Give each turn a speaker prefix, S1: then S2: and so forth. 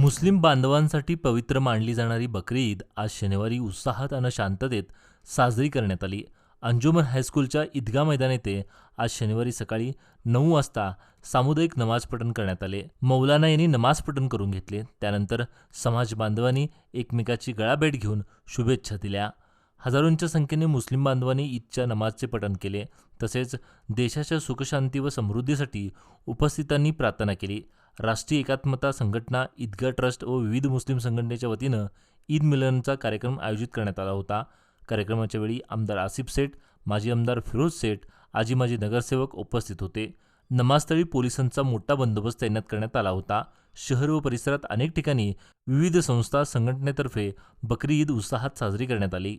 S1: मुस्लिम बांधवांसाठी पवित्र मानली जाणारी बकरी ईद आज शनिवारी उत्साहात आणि शांततेत साजरी करण्यात आली. अंजुमन हायस्कूलच्या ईदगा मैदान येथे आज शनिवारी सकाळी नऊ वाजता सामुदायिक नमाज पठण करण्यात आले. मौलाना यांनी नमाज पठण करून घेतले. त्यानंतर समाज बांधवांनी एकमेकाची गळाभेट घेऊन शुभेच्छा दिल्या. हजारोंच्या संख्येने मुस्लिम बांधवांनी ईदच्या नमाजचे पठण केले. तसेच देशाच्या सुखशांती व समृद्धीसाठी उपस्थितांनी प्रार्थना केली. राष्ट्रीय एकात्मता संघटना ईदगा ट्रस्ट व विविध मुस्लिम संघटनेच्या वतीनं ईद मिलनचा कार्यक्रम आयोजित करण्यात आला होता. कार्यक्रमाच्या वेळी आमदार आसिफ सेठ माजी आमदार फिरोज सेठ आजी माजी नगरसेवक उपस्थित होते. नमाजस्थळी पोलिसांचा मोठा बंदोबस्त तैनात करण्यात आला होता. शहर व परिसरात अनेक ठिकाणी विविध संस्था संघटनेतर्फे बकरी ईद उत्साहात साजरी करण्यात आली.